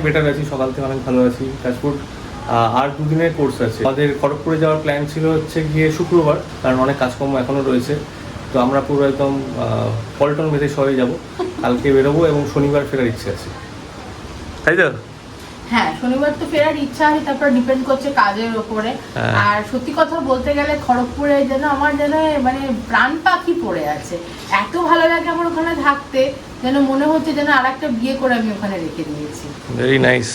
অনেক বেটার আছি, সকাল থেকে অনেক ভালো আছি। তাজপুর আর দুদিনের কোর্স আছে। আমাদের খড়গপুরে যাওয়ার প্ল্যান ছিল হচ্ছে গিয়ে শুক্রবার, কারণ অনেক কাজকর্ম এখনও রয়েছে। তো আমরা পুরো একদম পল্টন বেঁধে সবাই যাব। কালকে বেরোবো এবং শনিবার ফেরার ইচ্ছে আছে। তাই তো? হ্যাঁ শনিবার তো ফেরার ইচ্ছা আছে তারপর ডিপেন্ড করছে কাজের ওপরে হ্যাঁ। আর সত্যি কথা বলতে গেলে খড়গপুরে যেন আমার যেন মানে প্রাণ পাখি পড়ে আছে। এত ভালো লাগে আমার ওখানে থাকতে যেন মনে হচ্ছে যেন আর একটা বিয়ে করে আমি ওখানে রেখে দিয়েছি। ভেরি নাইস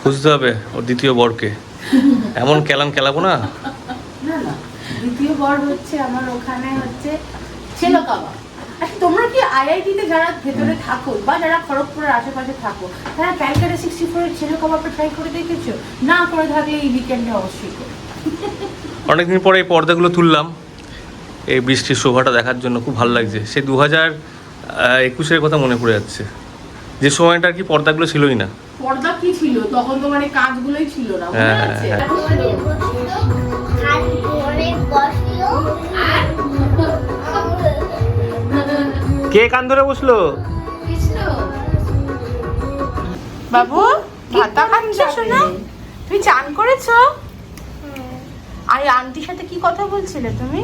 খুঁজতে হবে ওর দ্বিতীয় বরকে। এমন কেলান কেলাবো না? না না দ্বিতীয় বর হচ্ছে আমার ওখানে হচ্ছে ছেলো কাবা তোমরা কি আইআইটিতে যারা ভেতরে থাকো বা যারা খড়গপুরের আশেপাশে থাকো তারা ক্যালকাটা সিক্সটি ফোরের ছেলে কাবাবটা ট্রাই করে দেখেছ? না করে থাকলে এই উইকেন্ডে অবশ্যই করো। অনেকদিন পরে এই পর্দাগুলো তুললাম। এই বৃষ্টির শোভাটা দেখার জন্য খুব ভালো লাগছে। সে দু হাজার একুশের কথা মনে পড়ে যাচ্ছে। যে সময়টা আর কি পর্দাগুলো ছিলই না। পর্দা কি ছিল? তখন তো মানে কাজগুলোই ছিল না কে কান ধরে বসল? বাবু ভাতা খাচ্ছ শোনা? তুমি চান করেছ? আর আন্টির সাথে কি কথা বলছিলে তুমি?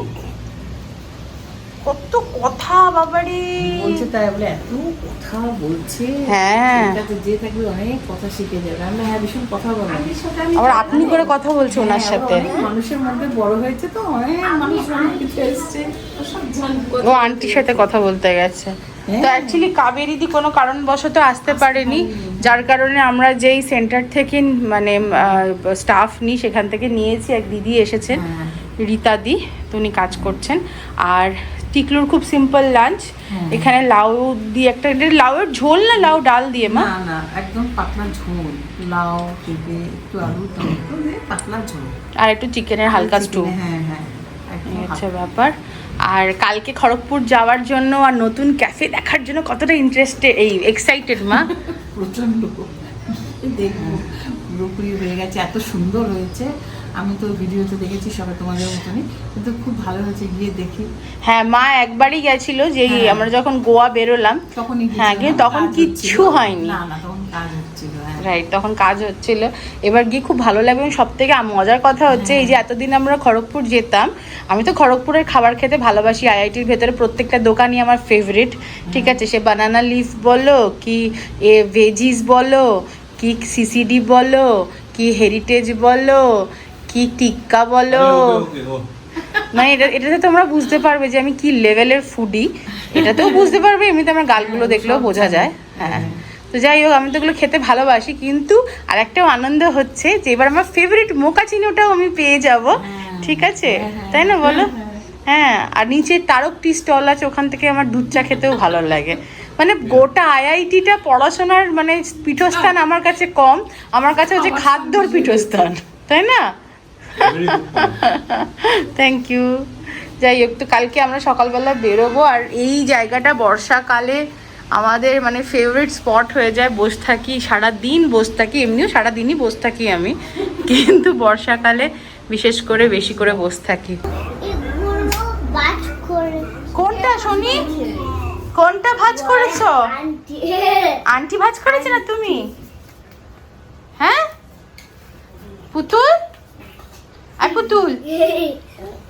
কত কথা বাবারে। বলছে তাই বলে এত কথা বলছে। হ্যাঁ। যে থাকবে অনেক কথা শিখে যাবে আমরা হ্যাঁ ভীষণ কথা বলি। আবার আপনি করে কথা বলছো ওনার হ্যাঁ, সাথে। মানুষের মধ্যে বড় হয়েছে তো অনেক মানুষ অনেক কিছু এসছে। ও সব জানে ও আন্টির সাথে কথা বলতে গেছে। তো অ্যাকচুয়ালি কাবেরিদি কোনো কারণবশত আসতে পারেনি। যার কারণে আমরা যেই সেন্টার থেকে মানে স্টাফ নিই সেখান থেকে নিয়েছি। এক দিদি এসেছেন হ্যাঁ। রীতাদি তো উনি কাজ করছেন। আর টিকলুর খুব সিম্পল লাঞ্চ। এখানে লাউ দিয়ে একটা লাউয়ের ঝোল না লাউ ডাল দিয়ে মা? না না একদম পাতলা ঝোল। লাউ পেঁপে একটু আলু টমেটো দিয়ে পাতলা ঝোল। আর একটু চিকেনের হালকা স্টু হ্যাঁ হ্যাঁ হালকা। ব্যাপার। আর কালকে খড়গপুর যাওয়ার জন্য আর নতুন ক্যাফে দেখার জন্য কতটা ইন্টারেস্টেড এই এক্সাইটেড মা? প্রচণ্ড দেখব পুরোপুরি হয়ে গেছে এত সুন্দর হয়েছে। আমি তো ভিডিওতে দেখেছি সবাই তোমাদের মতনই কিন্তু খুব ভালো হয়েছে গিয়ে দেখি। হ্যাঁ মা একবারই গেছিল যে হ্যাঁ। আমরা যখন গোয়া বেরোলাম তখনই হ্যাঁ, কিন্তু তখন কিচ্ছু হয়নি। না না তখন কাজ হচ্ছিল হ্যাঁ। রাইট তখন কাজ হচ্ছিল। এবার গিয়ে খুব ভালো লাগবে এবং সব থেকে মজার কথা হচ্ছে এই যে এতদিন আমরা খড়গপুর যেতাম আমি তো খড়গপুরের খাবার খেতে ভালোবাসি আইআইটির ভেতরে প্রত্যেকটা দোকানই আমার ফেভারিট ঠিক আছে সে বানানা লিফ বলো কি এ ভেজিস বলো কি সিসিডি বলো কি হেরিটেজ বলো কি টিক্কা বলো? মানে এটা এটাতে তোমরা বুঝতে পারবে যে আমি কি লেভেলের ফুডি এটাতেও বুঝতে পারবে এমনিতে আমার গালগুলো দেখলেও বোঝা যায়। হ্যাঁ। তো যাই হোক আমি তো এগুলো খেতে ভালোবাসি কিন্তু আর একটা আনন্দ হচ্ছে যে এবার আমার ফেভারিট মোকা চিনিটাও আমি পেয়ে যাব। ঠিক আছে? তাই না বলো? হ্যাঁ আর নিচে তারক টি স্টল আছে ওখান থেকে আমার দুধ চা খেতেও ভালো লাগে। মানে গোটা আইআইটিটা পড়াশোনার মানে পীঠস্থান আমার কাছে কম আমার কাছে হচ্ছে খাদ্যর পীঠস্থান তাই না? থ্যাংক ইউ যাই হোক কালকে আমরা সকালবেলা বেরোবো আর এই জায়গাটা বর্ষাকালে আমাদের মানে ফেভারিট স্পট হয়ে যায়, বসে থাকি সারা দিন বসে থাকি, এমনিও সারা দিনই বসে থাকি আমি, কিন্তু বর্ষাকালে বিশেষ করে বেশি করে বসে থাকি। কোনটা শুনি কোনটা ভাজ করেছ? আন্টি ভাজ করেছে না তুমি? হ্যাঁ? পুতুল? আর পুতুল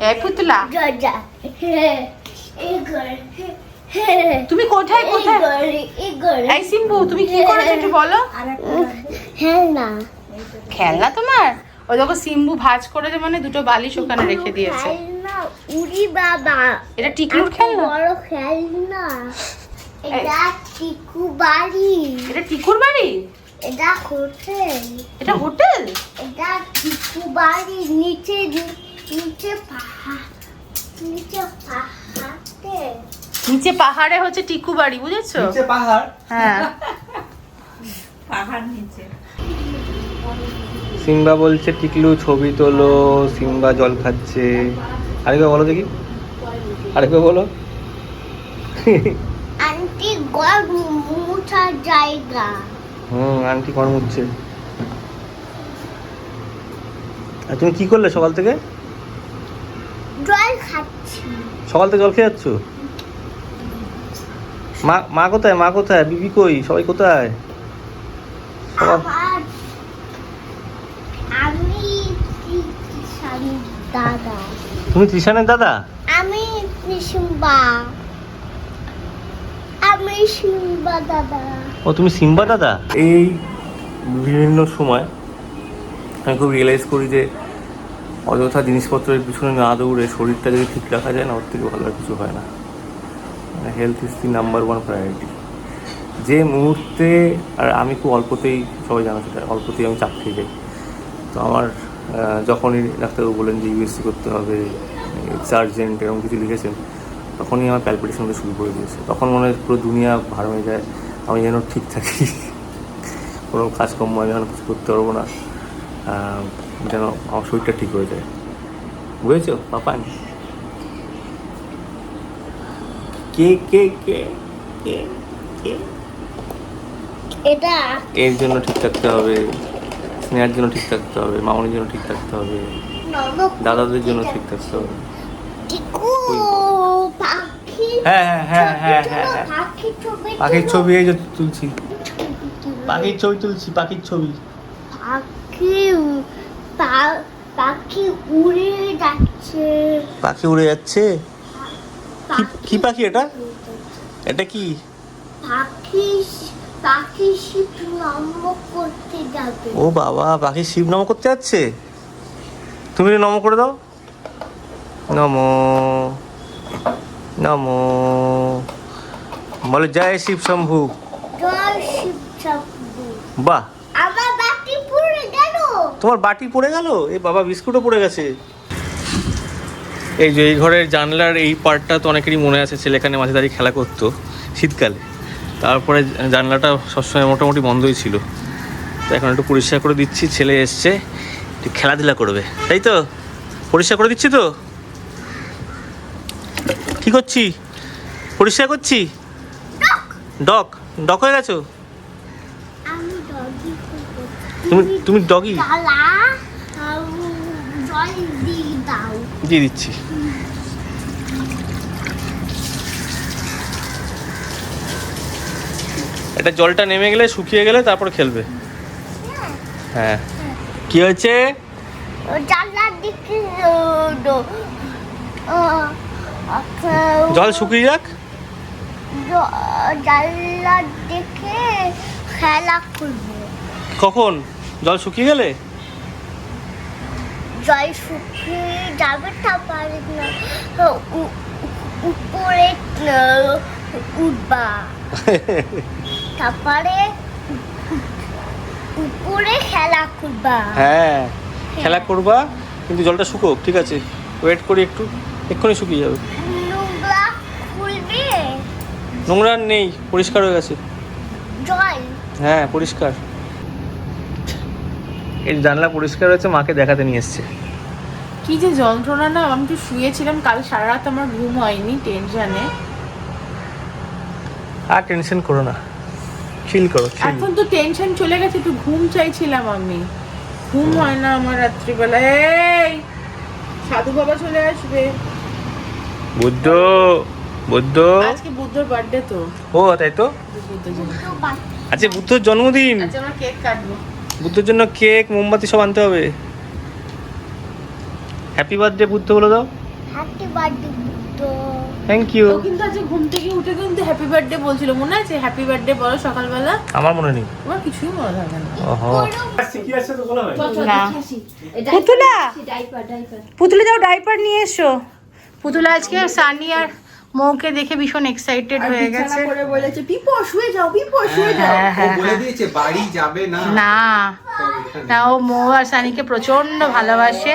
এ পুতুলা তুমি কোথায় কোথায়? এই সিম্বু তুমি কি করেছ একটু বলো? হ্যাঁ না খেলনা তোমার? ও দেখো সিম্বু ভাজ করেছে মানে দুটো বালিশ ওখানে রেখে দিয়েছে। খেলনা উড়ি বাবা। এটা টিকলুর খেলনা? বড় খেলনা। এটা টিকু বাড়ি। এটা টিকুর বাড়ি? এটা হোটেল। এটা হোটেল? এটা বাড়ি নিচে নিচে পাহাড়। নিচে পাহাড়ে নিচে পাহাড়ে হচ্ছে টিকু বাড়ি বুঝেছ? পাহাড়? হ্যাঁ। পাহাড় নিচে। সিম্বা বলছে টিকলু ছবি তোলো সিম্বা জল খাচ্ছে। আরেকবার বলো দেখি। আরেকবার বলো। আন্টি গড় মুছার জায়গা। হুম আন্টি কর্ম হচ্ছে। আর তুমি কি করলে সকাল থেকে? জল খাচ্ছি। সকাল থেকে জল খেয়ে যাচ্ছ? মা মা কোথায়? মা কোথায়? বিবি কই? সবাই কোথায়? আমি দাদা। তুমি ত্রিশানের দাদা? আমি সিম্বা আমি সিম্বা দাদা। ও তুমি সিম্বা দাদা? এই বিভিন্ন সময় আমি খুব রিয়েলাইজ করি যে অযথা জিনিসপত্রের পিছনে না দৌড়ে শরীরটা যদি ঠিক রাখা যায় না ওর থেকে ভালো কিছু হয় না। Health is the number one priority যে মুহূর্তে আর আমি খুব অল্পতেই সবাই জানো সেটা অল্পতেই আমি চাপ খেয়ে যাই। তো আমার যখনই ডাক্তারবাবু বলেন যে ইউএসসি করতে হবে সার্জেন্ট এরকম কিছু লিখেছেন তখনই আমার প্যালপিটেশন হতে শুরু করে দিয়েছে। তখন মনে হয় পুরো দুনিয়া ভার হয়ে যায়। আমি যেন ঠিক থাকি। কোনো কাজকর্ম আমি যেন কিছু করতে পারব না। যেন আমার শরীরটা ঠিক হয়ে যায়। বুঝেছ? পাপান কে কে কে কে কে? এটা। এর জন্য ঠিক থাকতে হবে। স্নেহার জন্য ঠিক থাকতে হবে। মামনির জন্য ঠিক থাকতে হবে। দাদাদের জন্য ঠিক থাকতে হবে টিকু পাখি হ্যাঁ হ্যাঁ হ্যাঁ হ্যাঁ হ্যাঁ হ্যাঁ। পাখির ছবি এই যে তুলছি। পাখির ছবি তুলছি, পাখির ছবি। পাখি পাখি উড়ে যাচ্ছে? পাখি উড়ে যাচ্ছে কি- পাখি এটা? এটা কি? পাখি পাখি শীত নম করতে যাবে ও বাবা, পাখি শিব নম করতে যাচ্ছে? তুমি নম করে দাও। নম। নম। বলে জয় শিব শম্ভু। জয় শিব শম্ভু। বাহ। আমার বাটি পুড়ে গেল। তোমার বাটি পড়ে গেল? এই বাবা বিস্কুটও পড়ে গেছে। এই যে এই ঘরের জানলার এই পার্টটা তো অনেকেরই মনে আছে ছেলে এখানে মাঝে দাঁড়িয়ে খেলা করতো শীতকালে। তারপরে জানলাটা সবসময় মোটামুটি বন্ধই ছিল। তো এখন একটু পরিষ্কার করে দিচ্ছি ছেলে এসছে একটু খেলাধুলা করবে। তাই তো? পরিষ্কার করে দিচ্ছি তো? কি করছি পরিষ্কার করছি? ডক ডক হয়ে গেছো? তুমি তুমি ডগি? দিয়ে দিচ্ছি। এটা জলটা নেমে গেলে শুকিয়ে গেলে তারপর খেলবে। হ্যাঁ। কি হয়েছে? জানলার দিকে জল শুকিয়ে যাক। জ- জানলার দিকে খেলা করব কখন? জল শুকিয়ে গেলে? জল শুকিয়ে যাবে তারপরে উ- উপরে উঠবা। তারপরে উপরে খেলা করবা হ্যাঁ খেলা করবা কিন্তু জলটা শুকোক ঠিক আছে? ওয়েট করি একটু। এক্ষুনি শুকিয়ে যাবে। নোংরা নেই পরিষ্কার হয়ে গেছে। হ্যাঁ পরিষ্কার। এই জানলা পরিষ্কার হয়েছে মাকে দেখাতে নিয়ে এসছে। কি যে যন্ত্রণা না আমি তো শুয়েছিলাম কাল সারা রাত আমার ঘুম হয়নি টেনশনে। আর টেনশন করো না চিল করো এখন তো টেনশন চলে গেছে একটু ঘুম চাইছিলাম আমি। ঘুম হয় না আমার রাত্রিবেলা এই সাধু বাবা চলে আসবে। বুদ্ধ বুদ্ধ। আজকে বুদ্ধর বার্থডে তো। ও তাই তো? আচ্ছা বুদ্ধর জন্মদিন? আচ্ছা আমরা কেক কাটবো। বুদ্ধর জন্য কেক মোমবাতি সব আনতে হবে। হ্যাপি বার্থডে বুদ্ধ বলে দাও। Happy birthday Buddha. Thank you কিন্তু আজকে ঘুম থেকে উঠে কিন্তু হ্যাপি বার্থডে বলছিল। মনে আছে? হ্যাপি বার্থডে বলো সকালবেলা? আমার মনে নেই। আমার কিছুই মনে থাকে না। ওহো। না। পুতুলা? পুতুলা যাও ডাইপার নিয়ে এসো। পুতুলা আজকে সানি আর মৌকে দেখে ভীষণ এক্সাইটেড হয়ে গেছে। করে বলেছে পিপো শুয়ে যাও পিপো শুয়ে যাও। হ্যাঁ ও হ্যাঁ। বলে দিয়েছে বাড়ি যাবে না। না না ও মৌ আর সানিকে প্রচণ্ড ভালোবাসে।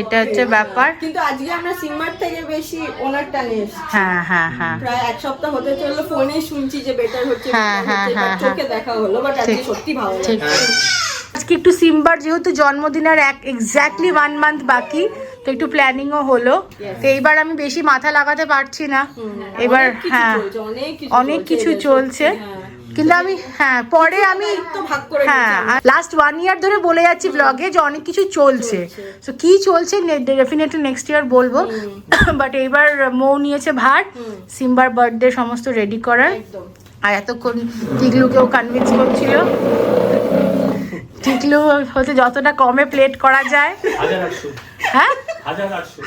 এটা হচ্ছে ব্যাপার। কিন্তু আজকে আমরা সিনেমার থেকে বেশি ওনারটা নিয়ে এসেছি। হ্যাঁ হ্যাঁ হ্যাঁ। প্রায় এক সপ্তাহ হতে চলল ফোনে শুনছি যে বেটার হচ্ছে হ্যাঁ, হ্যাঁ, হ্যাঁ, চোখে দেখা হলো বাট আজকে। সত্যি ভালো লাগছে। আজকে একটু সিম্বার যেহেতু জন্মদিন আর এক এক্স্যাক্টলি ওয়ান মান্থ বাকি তো একটু প্ল্যানিংও হলো। তো এইবার আমি বেশি মাথা লাগাতে পারছি না। এবার হ্যাঁ অনেক কিছু চলছে এদের চলছে। হ্যাঁ। কিন্তু আমি হ্যাঁ পরে আমি হ্যাঁ লাস্ট ওয়ান ইয়ার ধরে বলে যাচ্ছি ব্লগে যে অনেক কিছু চলছে। তো কি চলছে ডেফিনেটলি নেক্সট ইয়ার বলব। বাট এইবার মৌ নিয়েছে ভার সিম্বার বার্থডে সমস্ত রেডি করার। আর এতক্ষণ টিগলুকেও কনভিন্স করছিল। টিকলু হচ্ছে যতটা কমে প্লেট করা যায়। হাজার আটশো। হ্যাঁ?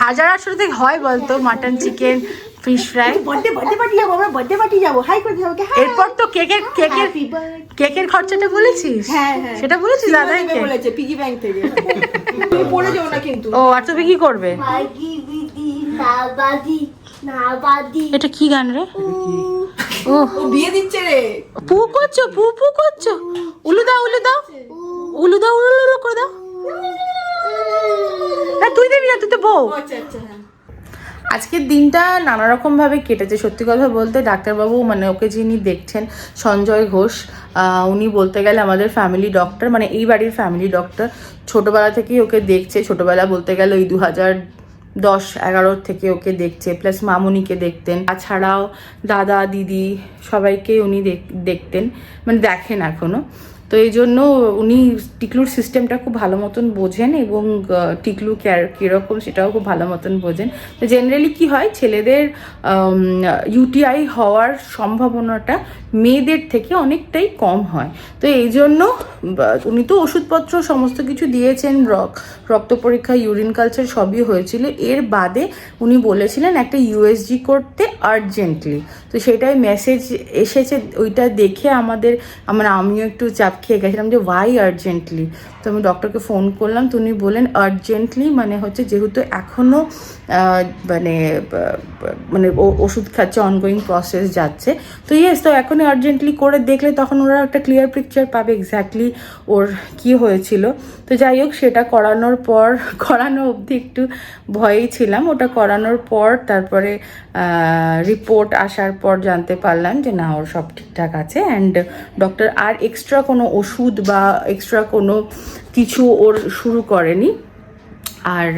হাজার আটশো। থেকে হয় বলতো mutton chicken fish fry birthday birthday party যাব আমরা বার্থডে পার্টি যাব। হাই করে যাব হ্যাঁ এরপর তো কেকের কেকের কেকের খরচাটা বলেছিস? হ্যাঁ হ্যাঁ। সেটা বলেছিস দাদাইকে বলেছে পিগি ব্যাংক থেকে। তুমি পড়ে যাও না কিন্তু। ও আর তুমি কি করবে? এটা কি গান রে? ও। ও বিয়ে দিচ্ছে রে। পু করছ পু পু করছ। উলু দাও উলু দাও। উলু দাও উলু উলু করে দাও। না তুই দিবি না তুই তো বউ। আচ্ছা আচ্ছা হ্যাঁ। আজকের দিনটা নানা রকমভাবে কেটেছে। সত্যি কথা বলতে ডাক্তারবাবু মানে ওকে যিনি দেখছেন সঞ্জয় ঘোষ উনি বলতে গেলে আমাদের ফ্যামিলি ডক্টর মানে এই বাড়ির ফ্যামিলি ডক্টর ছোটোবেলা থেকেই ওকে দেখছে। ছোটোবেলা বলতে গেলে ওই দু হাজার দশ এগারোর থেকে ওকে দেখছে প্লাস মামুনিকে দেখতেন। তাছাড়াও দাদা দিদি সবাইকে উনি দেখ- দেখতেন। মানে দেখেন এখনও তো এই জন্য উনি টিকলুর সিস্টেমটা খুব ভালো মতন বোঝেন এবং টিকলু কীরকম সেটাও খুব ভালো মতন বোঝেন। তো জেনারেলি কি হয়, ছেলেদের ইউটিআই হওয়ার সম্ভাবনাটা মেয়েদের থেকে অনেকটাই কম হয়। তো এই জন্য উনি তো ওষুধপত্র সমস্ত কিছু দিয়েছেন, রক, রক্ত পরীক্ষা ইউরিন কালচার সবই হয়েছিল। এর বাদে উনি বলেছিলেন একটা ইউএসজি করতে আর্জেন্টলি তো সেটাই মেসেজ এসেছে, ওইটা দেখে আমাদের আমরা আমিও একটু চাপ খেয়ে গেছিলাম যে ওয়াই আর্জেন্টলি তো আমি ডক্টরকে ফোন করলাম, তো উনি বললেন আর্জেন্টলি মানে হচ্ছে যেহেতু এখনও মানে মানে ওষুধ খাচ্ছে অনগোয়িং প্রসেস যাচ্ছে। তো ইয়েস তো এখনই আর্জেন্টলি করে দেখলে তখন ওরা একটা ক্লিয়ার পিকচার পাবে এক্স্যাক্টলি ওর কি হয়েছিল। তো যাই হোক, সেটা করানোর পর, করানো অবধি একটু ভয়েই ছিলাম। ওটা করানোর পর, তারপরে রিপোর্ট আসার পর জানতে পারলাম যে না, ওর সব ঠিকঠাক আছে। অ্যান্ড ডক্টর আর এক্সট্রা কোনো ওষুধ বা এক্সট্রা কোনো কিছু ওর শুরু করেনি। আর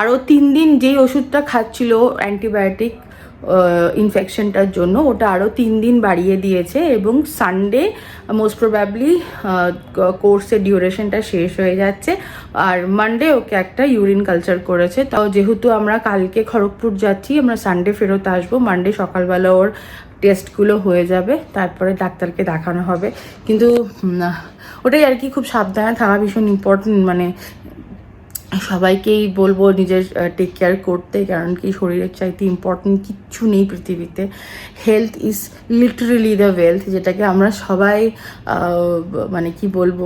আরও তিন দিন যেই ওষুধটা খাচ্ছিল অ্যান্টিবায়োটিক ইনফেকশনটার জন্য, ওটা আরও তিন দিন বাড়িয়ে দিয়েছে এবং সানডে মোস্ট প্রবাবলি কোর্সের ডিউরেশনটা শেষ হয়ে যাচ্ছে। আর মানডে ওকে একটা ইউরিন কালচার করেছে। তাও যেহেতু আমরা কালকে খড়গপুর যাচ্ছি, আমরা সানডে ফেরত আসব। মানডে সকালবেলা ওর টেস্টগুলো হয়ে যাবে, তারপরে ডাক্তারকে দেখানো হবে। কিন্তু ওটাই আর কি খুব সাবধানে থাকা ভীষণ ইম্পর্টেন্ট মানে সবাইকেই বলব নিজের টেক কেয়ার করতে, কারণ কি শরীরের চাইতে ইম্পর্টেন্ট কিচ্ছু নেই পৃথিবীতে। Health is literally the wealth যেটাকে আমরা সবাই মানে কি বলব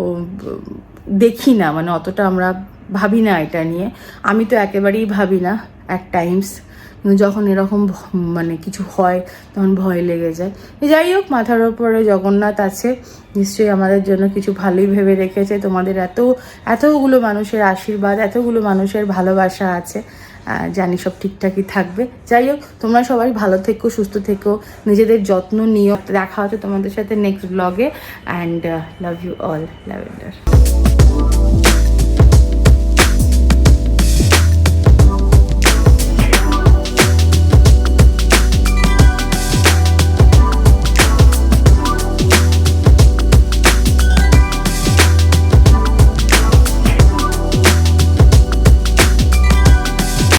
দেখি না। মানে অতটা আমরা ভাবি না এটা নিয়ে। আমি তো একেবারেই ভাবি না অ্যাট টাইমস কিন্তু যখন এরকম মানে কিছু হয়, তখন ভয় লেগে যায়। যাই হোক, মাথার ওপরে জগন্নাথ আছে, নিশ্চয়ই আমাদের জন্য কিছু ভালোই ভেবে রেখেছে। তোমাদের এত, এতগুলো মানুষের আশীর্বাদ, এতগুলো মানুষের ভালোবাসা আছে জানি সব ঠিকঠাকই থাকবে। যাই হোক, তোমরা সবাই ভালো থেকো, সুস্থ থেকো, নিজেদের যত্ন নিও। দেখা হচ্ছে তোমাদের সাথে নেক্সট ব্লগে and love you all lavender